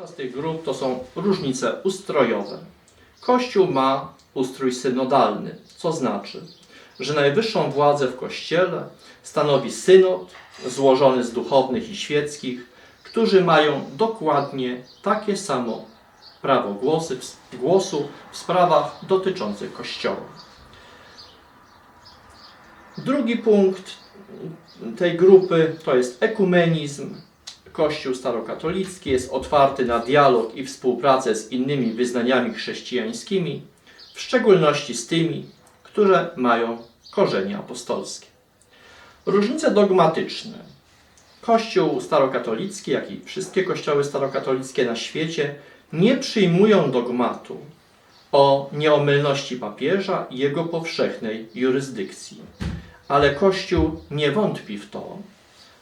Pierwsza z tych grup to są różnice ustrojowe. Kościół ma ustrój synodalny, co znaczy, że najwyższą władzę w Kościele stanowi synod złożony z duchownych i świeckich, którzy mają dokładnie takie samo prawo głosy, głosu w sprawach dotyczących Kościoła. Drugi punkt tej grupy to jest ekumenizm. Kościół starokatolicki jest otwarty na dialog i współpracę z innymi wyznaniami chrześcijańskimi, w szczególności z tymi, które mają korzenie apostolskie. Różnice dogmatyczne. Kościół starokatolicki, jak i wszystkie kościoły starokatolickie na świecie, nie przyjmują dogmatu o nieomylności papieża i jego powszechnej jurysdykcji. Ale Kościół nie wątpi w to,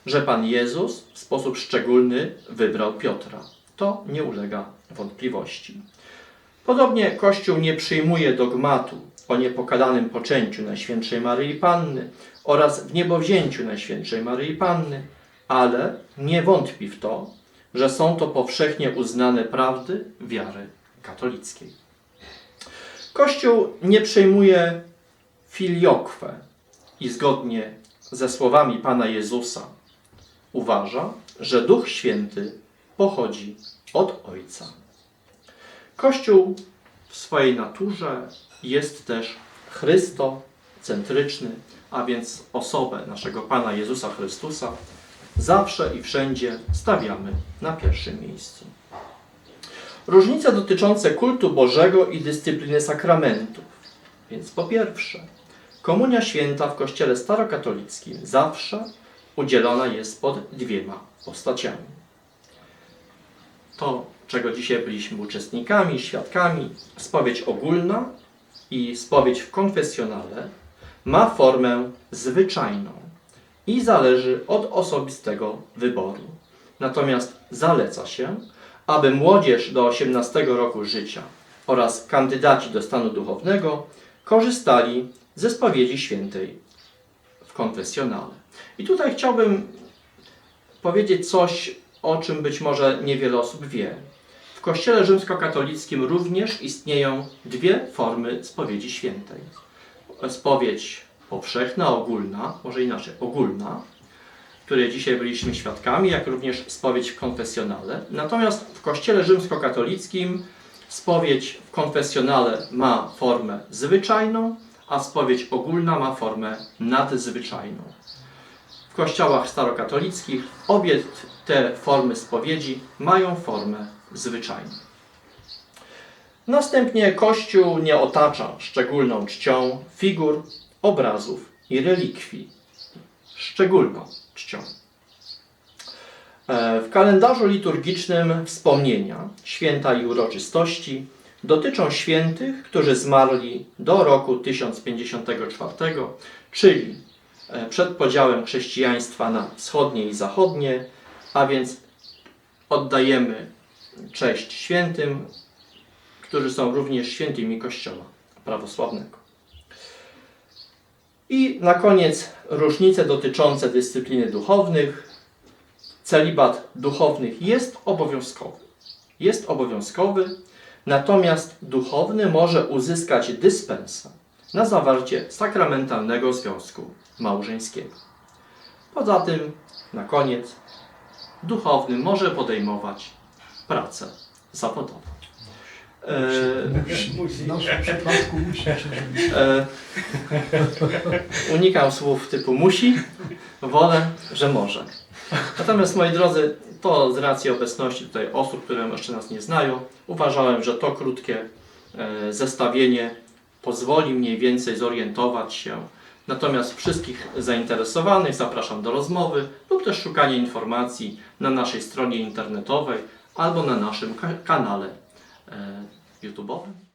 że Pan Jezus w sposób szczególny wybrał Piotra. To nie ulega wątpliwości. Podobnie Kościół nie przyjmuje dogmatu o niepokalanym poczęciu Najświętszej Maryi Panny oraz w niebowzięciu Najświętszej Maryi Panny, ale nie wątpi w to, że są to powszechnie uznane prawdy wiary katolickiej. Kościół nie przyjmuje filiokwę i zgodnie ze słowami Pana Jezusa uważa, że Duch Święty pochodzi od Ojca. Kościół w swojej naturze jest też chrystocentryczny, a więc osobę naszego Pana Jezusa Chrystusa zawsze i wszędzie stawiamy na pierwszym miejscu. Różnice dotyczące kultu Bożego i dyscypliny sakramentów. Więc po pierwsze, Komunia Święta w Kościele Starokatolickim zawsze udzielona jest pod dwiema postaciami. To, czego dzisiaj byliśmy uczestnikami, świadkami, spowiedź ogólna i spowiedź w konfesjonale ma formę zwyczajną i zależy od osobistego wyboru. Natomiast zaleca się, aby młodzież do 18 roku życia oraz kandydaci do stanu duchownego korzystali ze spowiedzi świętej w konfesjonale. I tutaj chciałbym powiedzieć coś, o czym być może niewiele osób wie. W Kościele rzymskokatolickim również istnieją dwie formy spowiedzi świętej. Spowiedź powszechna, ogólna, może inaczej, ogólna, której dzisiaj byliśmy świadkami, jak również spowiedź w konfesjonale. Natomiast w Kościele rzymskokatolickim spowiedź w konfesjonale ma formę zwyczajną, a spowiedź ogólna ma formę nadzwyczajną. W kościołach starokatolickich obie te formy spowiedzi mają formę zwyczajną. Następnie Kościół nie otacza szczególną czcią figur, obrazów i relikwii. Szczególną czcią. E, W kalendarzu liturgicznym wspomnienia, święta i uroczystości dotyczą świętych, którzy zmarli do roku 1054, czyli przed podziałem chrześcijaństwa na wschodnie i zachodnie, a więc oddajemy cześć świętym, którzy są również świętymi Kościoła prawosławnego. I na koniec różnice dotyczące dyscypliny duchownych. Celibat duchownych jest obowiązkowy. Jest obowiązkowy, natomiast duchowny może uzyskać dyspensę na zawarcie sakramentalnego związku małżeńskiego. Poza tym, na koniec, duchowny może podejmować pracę zawodową. E, W naszym przypadku musi. E, unikam słów typu musi, wolę, że może. Natomiast moi drodzy, to z racji obecności tutaj osób, które jeszcze nas nie znają, uważałem, że to krótkie e, zestawienie pozwoli mniej więcej zorientować się. Natomiast wszystkich zainteresowanych zapraszam do rozmowy lub też szukania informacji na naszej stronie internetowej albo na naszym ka- kanale e, YouTube'owym.